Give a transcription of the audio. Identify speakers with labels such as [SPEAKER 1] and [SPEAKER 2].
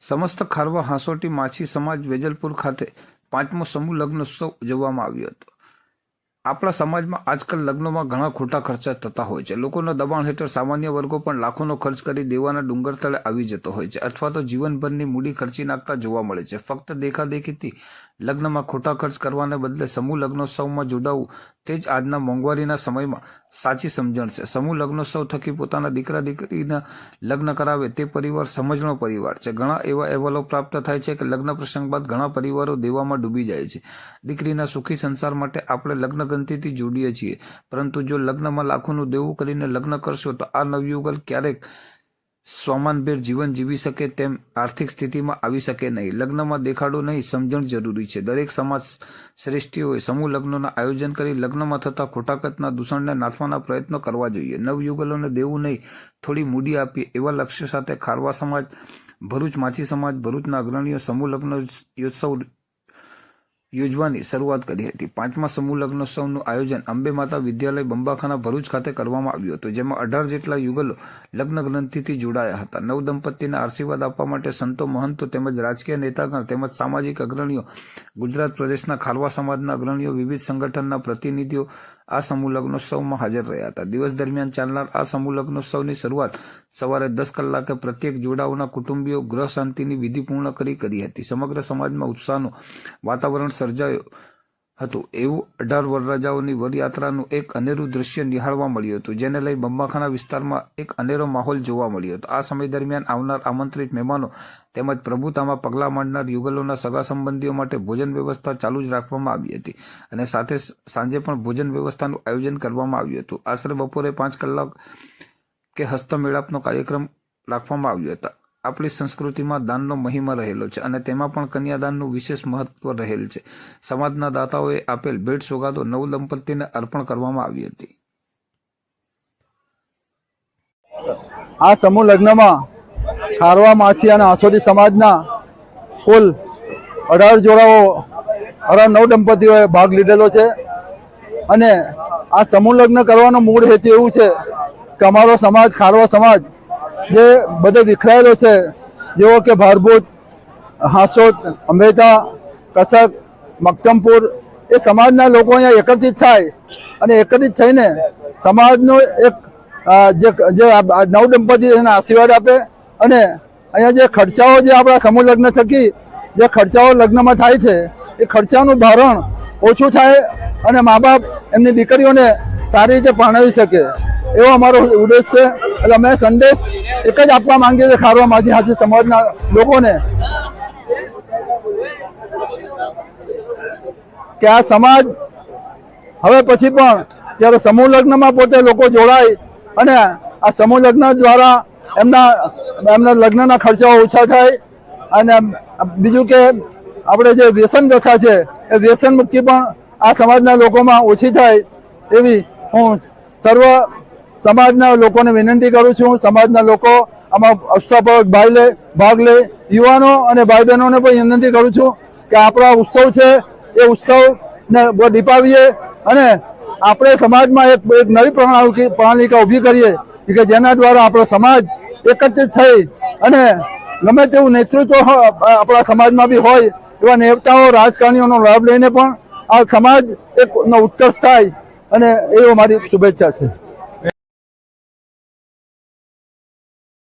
[SPEAKER 1] સમસ્ત ખારવા હાંસોટી માછી સમાજ વેજલપુર ખાતે પાંચમો સમૂહ લગ્નોત્સવ ઉજવવામાં આવ્યો હતો. આપણા સમાજમાં આજકાલ લગ્નોમાં ઘણા ખોટા ખર્ચા થતા હોય છે. લોકોના દબાણ હેઠળ સામાન્ય વર્ગો પણ લાખોનો ખર્ચ કરી દેવાના ડુંગર તળે આવી જતો હોય છે અથવા તો જીવનભરની મૂડી ખર્ચી નાખતા જોવા મળે છે. ફક્ત દેખાદેખીથી લગ્નમાં ખોટા ખર્ચ કરવાને બદલે સમૂહ લગ્નોત્સવમાં જોડાવું તે જ આજના મોંઘવારીના સમયમાં સાચી સમજણ છે. સમૂહ લગ્નોત્સવ થકી પોતાના દીકરા દીકરીના લગ્ન કરાવે તે પરિવાર સમજણો પરિવાર છે. ઘણા એવા અહેવાલો પ્રાપ્ત થાય છે કે લગ્ન પ્રસંગ બાદ ઘણા પરિવારો દેવામાં ડૂબી જાય છે. દીકરીના સુખી સંસાર માટે આપણે લગ્ન ગંતીથી જોડીએ છીએ. પરંતુ જો લગ્નમાં લાખોનું દેવું કરીને લગ્ન કરશો તો આ નવયુગલ ક્યારેક સ્વમાનભેર જીવન જીવી શકે તેમ આર્થિક સ્થિતિમાં આવી શકે નહીં. લગ્નમાં દેખાડો નહીં, સમજણ જરૂરી છે. દરેક સમાજ શ્રેષ્ઠીઓએ સમૂહ લગ્નોના આયોજન કરી લગ્નમાં થતા ખોટાકતના દૂષણને નાથવાના પ્રયત્નો કરવા જોઈએ. નવયુગલોને દેવું નહીં, થોડી મૂડી આપીએ. એવા લક્ષ્ય સાથે ખારવા સમાજ, ભરૂચ, માછી સમાજ, ભરૂચના અગ્રણીઓ સમૂહ લગ્ન યોત્સવ યોજવાની શરૂઆત કરી હતી. પાંચમા સમૂહ લગ્નોત્સવનું આયોજન અંબે માતા વિદ્યાલય બંબાખાના ભરૂચ ખાતે કરવામાં આવ્યું હતું, જેમાં અઢાર જેટલા યુગલો લગ્ન ગ્રંથિથી જોડાયા હતા. નવ દંપતીને આશીર્વાદ આપવા માટે સંતો, મહંતો તેમજ રાજકીય નેતાગણ તેમજ સામાજિક અગ્રણીઓ ગુજરાત પ્રદેશના ખારવા સમાજના અગ્રણીઓ, વિવિધ સંગઠનના પ્રતિનિધિઓ આ સમૂહ લગ્નોત્સવમાં હાજર રહ્યા હતા. દિવસ દરમિયાન ચાલનાર આ સમૂહ લગ્નોત્સવની શરૂઆત સવારે દસ કલાકે પ્રત્યેક જોડાઓના કુટુંબીઓ ગ્રહ શાંતિની વિધિ પૂર્ણ કરી કરી હતી. સમગ્ર સમાજમાં ઉત્સાહનું વાતાવરણ સર્જાયું. હતું. એવું અઢાર વરરાજાઓની વરયાત્રાનું એક અનેરું દ્રશ્ય નિહાળવા મળ્યું હતું, જેને લઈ બંબાખાના વિસ્તારમાં એક અનેરો માહોલ જોવા મળ્યો હતો. આ સમય દરમિયાન આવનાર આમંત્રિત મહેમાનો તેમજ પ્રભુતામાં પગલાં માંડનાર યુગલોના સગા સંબંધીઓ માટે ભોજન વ્યવસ્થા ચાલુ જ રાખવામાં આવી હતી અને સાથે સાંજે પણ ભોજન વ્યવસ્થાનું આયોજન કરવામાં આવ્યું હતું. આશરે બપોરે પાંચ કલાક કે હસ્તમેળાપનો કાર્યક્રમ રાખવામાં આવ્યો હતો. આપણી સંસ્કૃતિમાં દાનનો મહિમા રહેલો છે અને તેમાં પણ કન્યાદાનનું વિશેષ મહત્વ રહેલ છે. સમાજના દાતાઓએ આપેલ ભેટ સોગાદો નવ દંપતીને અર્પણ કરવામાં આવી હતી.
[SPEAKER 2] આ સમૂહ લગ્નમાં ખારવા માછી અને આસોદી સમાજના કુલ અઢાર જોડાઓ, અઢાર નવ દંપતીઓએ ભાગ લીધેલો છે. અને આ સમૂહ લગ્ન કરવાનો મૂળ હેતુ એવું છે કે અમારો સમાજ ખારવા સમાજ જે બધે વિખરાયેલો છે, જેવો કે ભારભૂત હાંસોદ અંબેતા કસક મક્તમપુર એ સમાજના લોકો અહીંયા એકત્રિત થાય અને એકત્રિત થઈને સમાજનો એક જે નવ દંપતી એને આશીર્વાદ આપે અને અહીંયા જે ખર્ચાઓ જે આપણા સમૂહ લગ્ન થકી જે ખર્ચાઓ લગ્નમાં થાય છે, એ ખર્ચાનું ભારણ ઓછું થાય અને મા બાપ એમની દીકરીઓને સારી રીતે પરણાવી શકે. એવો અમારો ઉદ્દેશ છે. એટલે અમે સંદેશ એક જ આપવા માંગીએ છીએ ખારવા માજી હાજી સમાજના લોકોને કે આ સમાજ હવે પછી પણ જ્યારે સમૂહ લગ્નમાં પોતે લોકો જોડાય અને આ સમૂહ લગ્ન દ્વારા એમના એમના લગ્નના ખર્ચાઓ ઓછા થાય અને બીજું કે આપણે જે વ્યસન વ્યથા છે એ વ્યસન મુક્તિ પણ આ સમાજના લોકોમાં ઓછી થાય એવી હું સર્વ સમાજના લોકોને વિનંતી કરું છું, સમાજના લોકો આમાં ઉત્સાહપૂર્વક ભાગ લે ભાગ લે. યુવાનો અને ભાઈ બહેનોને પણ વિનંતી કરું છું કે આપણા ઉત્સવ છે, એ ઉત્સવને દીપાવીએ અને આપણે સમાજમાં એક એક નવી પ્રણાલી પ્રણાલિકા ઊભી કરીએ કે જેના દ્વારા આપણો સમાજ એકત્રિત થઈ અને ગમે તેવું નેતૃત્વ આપણા સમાજમાં બી હોય એવા નેતાઓ, રાજકારણીઓનો લાભ લઈને પણ આ સમાજ એક ઉત્કર્ષ થાય અને એવો મારી શુભેચ્છા છે.